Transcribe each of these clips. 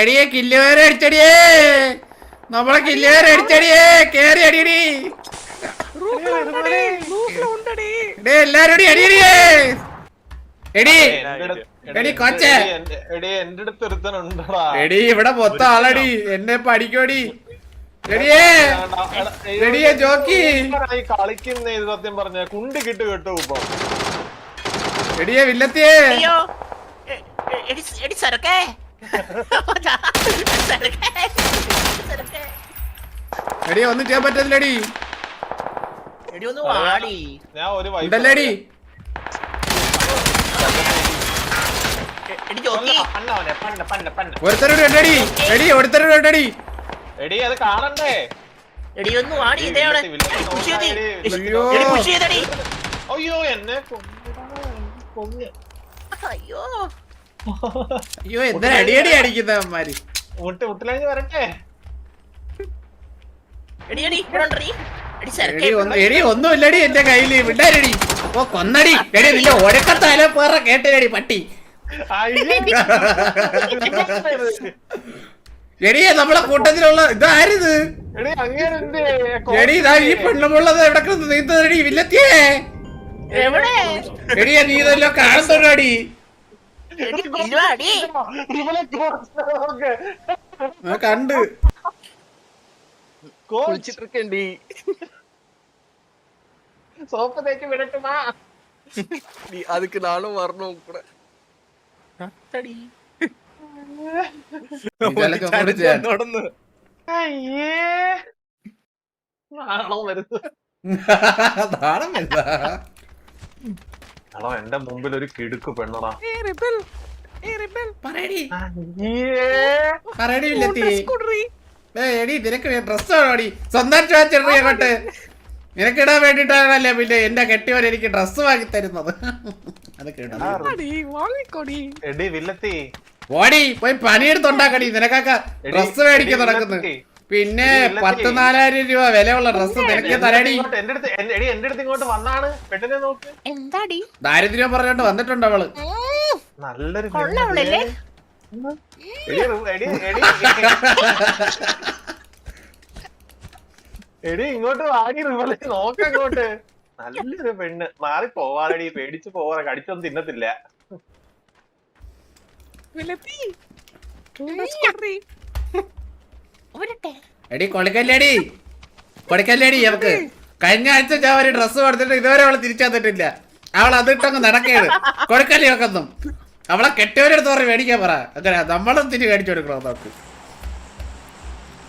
എടിയെ കില്ലുവേരെ അടിച്ചടിയേ. നമ്മളെ കില്ലുവേരെ അടിച്ചടിയേ. കേറി അടിയടി എല്ലാരും എല്ലാരോടും അടിയടിയേ എടി എടി കൊച്ചേ. എടി ഇവിടെ മൊത്തം ആളടി. എന്നെ പഠിക്കോടി. എടിയേ എടിയെ ജോക്കി. കളിക്കുന്ന സത്യം പറഞ്ഞ കുണ്ട് കിട്ടു കേട്ടു ഇപ്പൊ. എടിയെ വില്ലത്തിയേ. എടി സരക്കേ എടി ഒന്നും ചെയ്യാൻ പറ്റത്തില്ലടി. എടി ഒന്ന് വാടി. ഞാൻ ഒരു വൈഫ് ഉണ്ടല്ലേടി? എടി ജോക്കി. പണ്ണവനെ പണ്ണ പണ്ണ പണ്ണ ഒരുത്തരോട് ഉണ്ടടി എടി ഒരുത്തരോട് രണ്ടടി എടി അത് കാണണ്ടേ? എടി ഒന്ന് വാടി. ഇതേ അവിടെ. പുഷ് ചെയ്തി. അയ്യോ. എടി പുഷ് ചെയ്തടി. അയ്യോ എന്നെ കൊന്നടാ, എന്നെ അയ്യോ. അയ്യോ എന്തിനാ അടിയടി അടിക്കുന്നവന്മാര് മുട്ട് മുട്ടിലേക്ക് വരട്ടെ. എടി എടി എടി എടി എടി ഒന്നുമില്ലടി എന്റെ കയ്യിൽ. വിട്ടാരടി ഓ കൊന്നടി. എടി നിന്റെ ഒരക്കത്താല പേറ കേട്ടടി പട്ടി. അയ്യേ. എടിയെ നമ്മളെ കൂട്ടത്തിലുള്ള ഇതാരിത്? എടി അങ്ങേരെന്തേ? എടി ഇതാ ഈ പെണ്ണുമുള്ളത് എവിടെ കിടന്ന് നീന്തടി വില്ലത്തിയേ? എവിടെ? എടിയെ നീ ഇതല്ലോ കാണുന്നോടി എടി ഇല്ലുവാടി ഇവനെ കോച്ച് നോക്ക്. ആ കണ്ട് കോച്ച് കുളിച്ചിട്ടിരിക്കണ്ടി സോപ്പ് തേച്ച് വിടട്ടുമാ நீ அதுக்கு நானும் வரணும் கூட അത്തടി ഇതെല്ലാം ചുമട് ചെയ്യാൻ. നടന്ന് അയ്യേ നാണം വരുന്നു നാണം വരുന്നതാ. എടോ എന്റെ മുമ്പിൽ ഒരു കിടുക്ക് പെണ്ണടാ. എടി നിനക്ക് ഡ്രസ് ആണോടി സ്വന്തം ചോദിച്ചിട്ട് അങ്ങോട്ട് നിനക്കിടാൻ വേണ്ടിട്ടാണല്ലേ പിന്നെ എന്റെ കെട്ടിയവൻ എനിക്ക് ഡ്രസ് വാങ്ങി തരുന്നത്. അത് ഓടി പോയി പണിയെടുത്തുണ്ടാക്കടി നിനക്കാക്ക ഡ്രസ് മേടിക്കാൻ എടി, നടക്കുന്നു. വില്ലത്തി. പിന്നെ. പത്ത് നാലായിരം രൂപ വിലയുള്ള ഡ്രസ് നിനക്ക് തരടി. ഇങ്ങോട്ട് എന്റെ അടുത്ത് എടി എന്റെ അടുത്ത് ഇങ്ങോട്ട് വന്നാണ്. പെട്ടെന്ന് നോക്ക്. എന്താടി? ദാരിദ്ര്യം പറഞ്ഞോണ്ട് വന്നിട്ടുണ്ട് അവൾ. നല്ലൊരു എടി എടി എടി. എടി ഇങ്ങോട്ട് വാങ്ങി റിവലെ നോക്ക ഇങ്ങോട്ട് നല്ലൊരു പെണ്ണ്. മാറി പോവാറടി പേടിച്ച് പോവാറ കടിച്ചൊന്നും തിന്നത്തില്ല. എടി കൊടുക്കല്ലേടി? കൊടുക്കല്ലേടി നമുക്ക് കഴിഞ്ഞ ആഴ്ച ഞാൻ ഒരു ഡ്രസ് കൊടുത്തിട്ട് ഇതുവരെ അവളെ തിരിച്ചു തന്നിട്ടില്ല അവൾ അതിട്ടങ്ങ് നടക്കേണ്. കൊടുക്കല്ലേ ഒക്കൊന്നും അവളെ കെട്ടിയവരെടുത്ത് പറഞ്ഞ് മേടിക്കാൻ പറ. അങ്ങനെ നമ്മളും തിരി മേടിച്ചു കൊടുക്കണം നമുക്ക്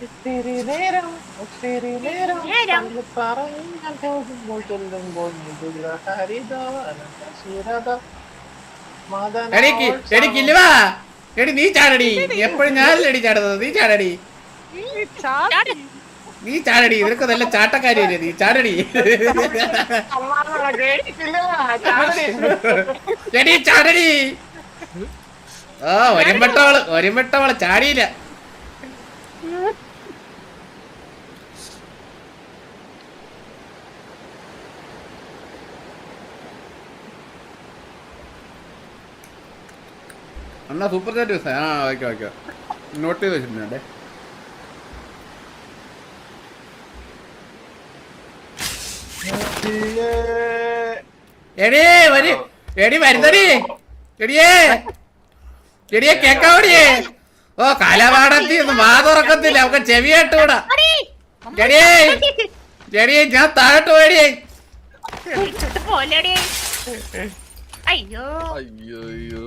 ഒത്തിരി നേരം ഒത്തിരി നേരം നേരം. പണ്ട് പറഞ്ഞാൽ പോകുമ്പോൾ ചൊല്ലുമ്പോൾ മൃദുല ഹരിതാന ശിരത മദന എടി എടിക്കില്ലുവാ എടി നീ ചാടടി. എപ്പോഴും ഞാനല്ലേ എടി ചാടുന്നത്. നീ ചാടടി. ചാടി. നീ ചാടടി ഇവർക്ക് നല്ല ചാട്ടക്കാരിയല്ലേ നീ? ചാടടി. എടി ചാടടി. ആ ഒരുമ്പെട്ടവൾ ഒരുമ്പെട്ടവൾ ചാടിയില്ല. അണ്ണാ സൂപ്പർ ചാറ്റ് ആ ഓക്കെ ഓക്കെ. നോട്ട് ചെയ്ത് വെച്ചിട്ടുണ്ടേ. എടീ വരി. എടി വരുന്നടി. എടിയേ. എടിയെ കേക്കാവടിയേ. ഓ കലപാടത്തി ഒന്നും വാ തുറക്കത്തില്ല. അവക്ക് ചെവിയായിട്ട് കൂടാ എടിയേ. എടിയേ ഞാൻ താഴോട്ട് പോയടിയേ അയ്യോ. അയ്യോ.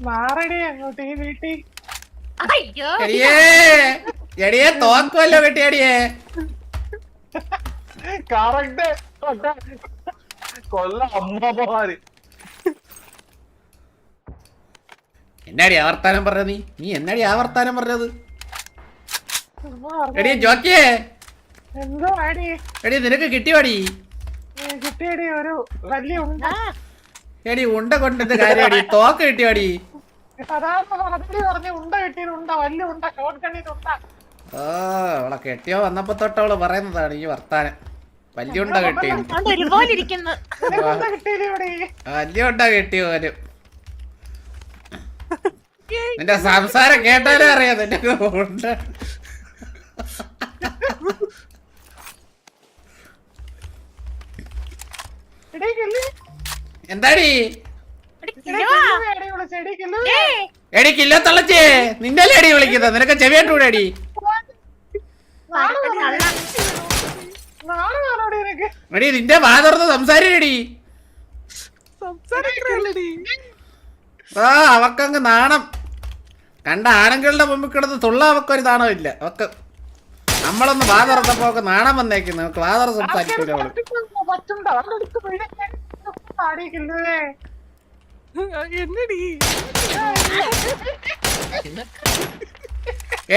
മാറടേ അങ്ങോട്ട് ഈ അയ്യോ. കറക്റ്റ്. കൊല്ല അമ്മമാര്. എന്നാടി ആവർത്താനം പറഞ്ഞത് നീ? നീ എന്നാടി ആവർത്താനം പറഞ്ഞത്? എടി ജോക്കിയേ. എടി നിനക്ക് കിട്ടിയോടി? കിട്ടിയടി ഒരു വലിയ ഉണ്ട. എടി ഉണ്ട കൊണ്ടിട്ട് കാര്യടി തോക്ക് കിട്ടിയോടി? കെട്ടിയോ വന്നപ്പോ തൊട്ടവൾ അവൾ പറയുന്നതാണ് ഈ വർത്താനം. വലിയ ഉണ്ട കിട്ടിയെന്ന് അതുകൊണ്ട് ഒരുപോലെ ഇരിക്കുന്നു കിട്ടിയില്ലേ ഇവിടെ. വലിയ ഉണ്ട കിട്ടിയോ പോലും നിന്റെ സംസാരം കേട്ടാലേ അറിയാം നിന്റെ ഉണ്ട് എന്താടി? എടി. കില്ലി, തള്ളച്ചേ. നിന്റെ അടി വിളിക്കുന്നത്? നിനക്ക് ചെവിയാട്ടൂടെ അടി എടി നിന്റെ വാ തുറന്ന് സംസാരിക്കടി ആ അവക്കങ്ങ് നാണം. കണ്ട ആണുങ്ങളുടെ മുമ്പിൽ കിടന്ന് തുള്ള അവക്കൊരു നാണമില്ല അവക്ക് നമ്മളൊന്ന് വാ തുറന്നപ്പോ അവക്ക് നാണം വന്നേക്കുന്നു. നമുക്ക് വാ തുറന്ന് സംസാരിക്കൂല അവൾ.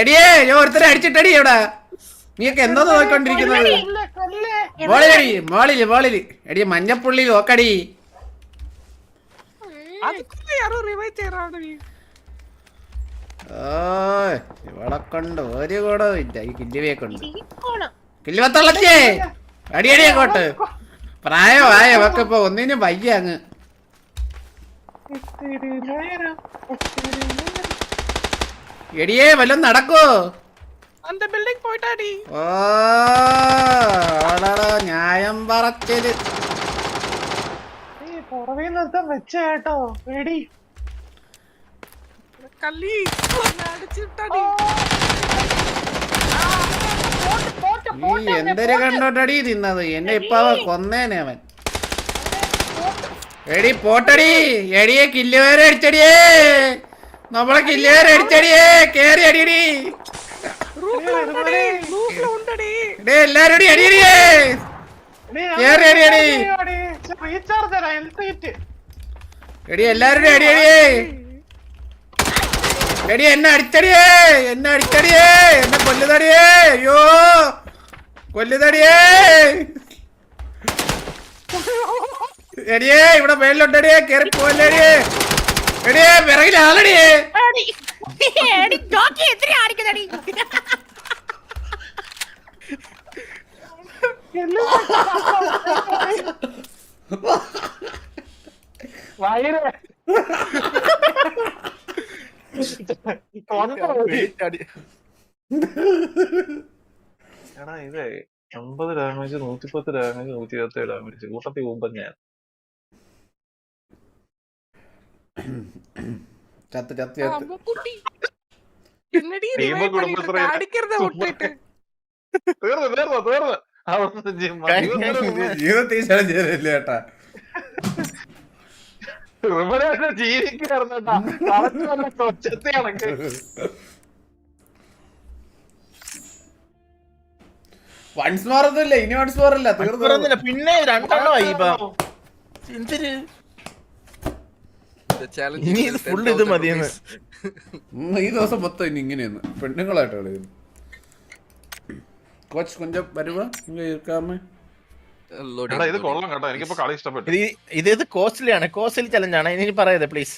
എടിയേ ഞാൻ ഒരുത്തരെ അടിച്ചിട്ടടി ഇവിടെ. നീയൊക്കെ എന്തോ നോക്കിക്കൊണ്ടിരിക്കുന്നത്. മോളിലടി മോളിൽ മോളിൽ. എടി മഞ്ഞപ്പുള്ളി നോക്കടി. ഇവിടെ കൊണ്ട് ഒരു ഗുണവും ഇല്ല. ഈ കില്ലുവെ പ്രായമായ ഒക്കെ ഇപ്പൊ ഒന്നിനും വയ്യ അങ്ങ്. എടിയേ വല്ലതും നടക്കോ ഓ ഓടാടോ ന്യായം പറച്ചത് പുറമേ നിർത്താൻ വെച്ച കേട്ടോ പേടി. നീ എന്തൊരു കണ്ടോട്ടടി തിന്നത്? എന്നെ ഇപ്പൊ കൊന്നേനെ അവൻ. എടി പോട്ടടി. എടിയെ കില്ലുവേരെ അടിച്ചടിയേ. നമ്മളെ കില്ലുവേരെ അടിച്ചടിയേ. കേറി അടിയടി. ഇവിടെ മേളിലുണ്ടടിയേ കേറി പോവല്ലേ എടിയേ പിറകിലാളടിയേ വയറ്. എടാ ഇത് അമ്പത് ഡാമേജ് നൂറ്റിപ്പത്ത് ഡാമേജ് നൂറ്റി ഇരുപത്തി ഏഴ് ഡാമേജ് കൂട്ടത്തിൽ പോകുമ്പോ ഞാൻ. ചത്ത് ചത്ത് വൺസ് മാറൊന്നുമില്ല ഇനി വൺസ് മാറില്ല തീർന്നില്ല പിന്നെ രണ്ടെണ്ണമായി എന്തിന്? ഇനി ഇത് ഫുൾ ഇത് മതിയെന്ന്. ഈ ദിവസം മൊത്തം ഇനി ഇങ്ങനെയെന്ന് പെണ്ണുങ്ങളായിട്ട് കളിക്കുന്നു കോച്ച് കൊഞ്ചം വരുമ്പോ ഇങ്ങ് ഇരിക്കാമേ. എടാ ഇത് കൊള്ളാം കേട്ടോ. എനിക്കിപ്പോ കളി ഇഷ്ടപ്പെട്ടു. ഇത് ഇത് കോസ്റ്റ്ലി ആണ്? കോസ്റ്റ്ലി ചലഞ്ചാണ് ഇനി പറയരുത് പ്ലീസ്